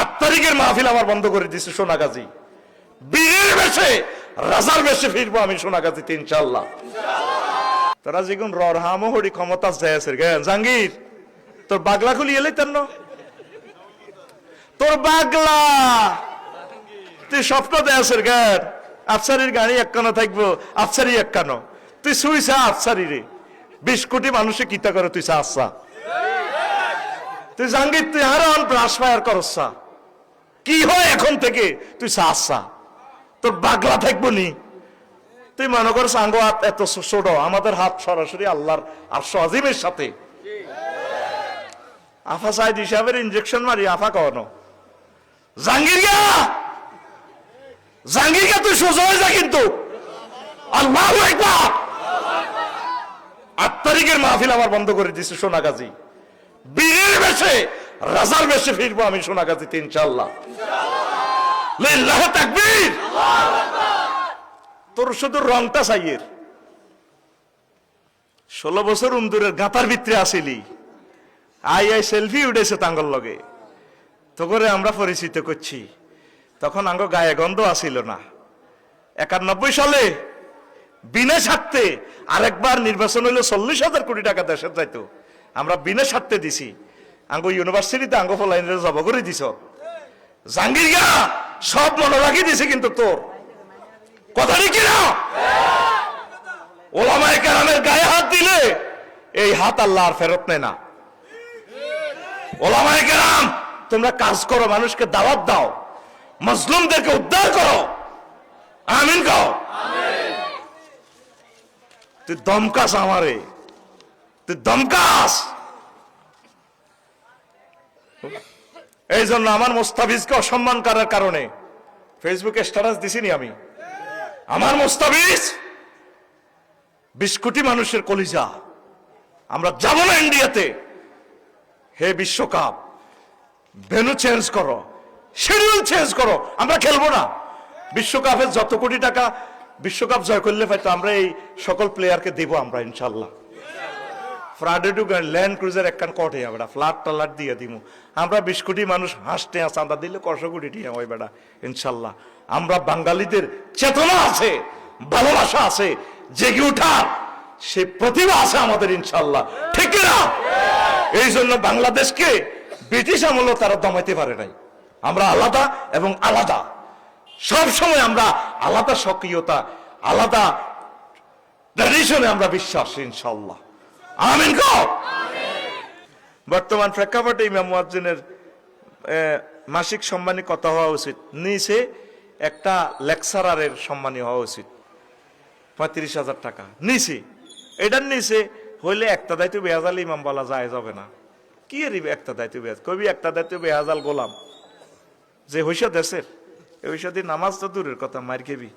আট তারিখের মাহফিল আমার বন্ধ করে দিছে সোনাগাজী। বীরের বেশে, রাজার বেশে ফিরবো আমি সোনাগাজীতে ইনশাল্লাহ তারা যেগুন ররহামো হরি ক্ষমতা যাইছে গে জাঙ্গির তোর বাগলা খুলি এলে তেন তোর বাগলা, তুই স্বপ্ন দেয়াসের গান। আফসারির গাড়ি একখানো থাকব, আফসারি একখানো। তুই শুইছা আফসারি রে বিশ কোটি মানুষে কিতা করে তুই চাচ্ছা তুই জাঙ্গির তুই আরও অন ব্রাশ ফায়ার করছা কি হয় এখন থেকে? তুই চাচ্ছা তোর বাগলা থাকব নি। তুই মনে কর সাঙ্গ হাত এত ছোট, আমাদের হাত সরাসরি আল্লাহর আর আজিমের সাথে। আফা সাইড হিসাবের ইঞ্জেকশন মারি, আফা কখনো জাঙ্গিরিয়া জাঙ্গিরিয়া তুই সোজা হয়ে যা কিন্তু। আল্লাহ আট তারিখের মাহফিল আমার বন্ধ করে দিছে সোনাগাজী। বীরের বেশে রাজার বেশে ফিরবো আমি ইনশাল্লাহ লিল্লাহ তাকবীর। তোর শুধু রংটা চাইয়ের ষোলো বছর উন্দুরের গাঁতার ভিতরে আসিলি। আই আই, সেলফি উঠেছে তাঙ্গর লগে। তো করে আমরা পরিচিত করছি। তখন আঙ্গ গায়ে গন্ধ আসিল না। একানব্বই সালে বিনা স্বার্থে আরেকবার নির্বাচন হইলে চল্লিশ হাজার কোটি টাকা দেশের যাইতো আমরা বিনা স্বার্থে দিছি। আঙ্গ ইউনিভার্সিটিতে আঙ্গ ফলাইনের জব করে দিছ। জাঙ্গিরিয়া সব মনে রাখি দিছে কিন্তু তোর। কথা কি না ওলামায় কেরামের গায়ে হাত দিলে এই হাত আল্লাহ আর ফেরত নেয় না। ওলামায় কেরাম, তোমরা কাজ করো, মানুষকে দাওয়াত দাও। মজলুমদেরকে উদ্ধার করো। আমিন গাও তুই দমকাস আমারে। তুই দমকাস। এই জন্য আমার মোস্তাফিজকে অসম্মান করার কারণে ফেসবুকে স্ট্যাটাস দিছিনি আমি। আমার মোস্তাফিজ বিশ কোটি মানুষের কলিজা। আমরা যাব না ইন্ডিয়াতে। হে বিশ্বকাপ ভেনু চেঞ্জ করো শিডিউল চেঞ্জ করো, আমরা খেলব না। বিশ্বকাপের যত কোটি টাকা বিশ্বকাপ জয় করলে হয়তো আমরা এই সকল প্লেয়ারকে দেব আমরা ইনশাল্লাহ ফ্রাডে টু ল্যান্ড ক্রুজার একখান কটে বেড়া ফ্লাট টালাট দিয়ে দিব আমরা বিশ কোটি মানুষ হাসতে চাঁদা দিলে কশো কোটি টিয়া হয় বেড়া ইনশাল্লাহ। আমরা বাঙালিদের চেতনা আছে, ভালোবাসা আছে, জেগে ওঠার সে প্রতিভা আছে আমাদের, ইনশাল্লাহ। ঠিক না? এই জন্য বাংলাদেশকে ব্রিটিশ আমলও তারা দমাইতে পারে নাই। আমরা আলাদা এবং আলাদা। সব সময় আমরা আলাদা সক্রিয়তা, আলাদা ট্র্যাডিশনে আমরা বিশ্বাস, ইনশাল্লাহ। আমিন কও। বর্তমান প্রেক্ষাপটে ইমাম মুয়াজ্জিনের মাসিক সম্মানী কত হওয়া উচিত? নিচে একটা লেকচারারের সম্মানী হওয়া উচিত। পঁয়ত্রিশ হাজার টাকা। নিচে। এটার নিচে হইলে একটা দায়িত্ব বেহাজাল ইমাম বলা যায় যাবে না। কি এর একটা দায়িত্ব বেহাজ কবি একটা দায়িত্ব বেহাজাল গোলাম। যে হইসা দেশের। এই হইসা দিয়ে নামাজ তো দূরের কথা মার খেবি।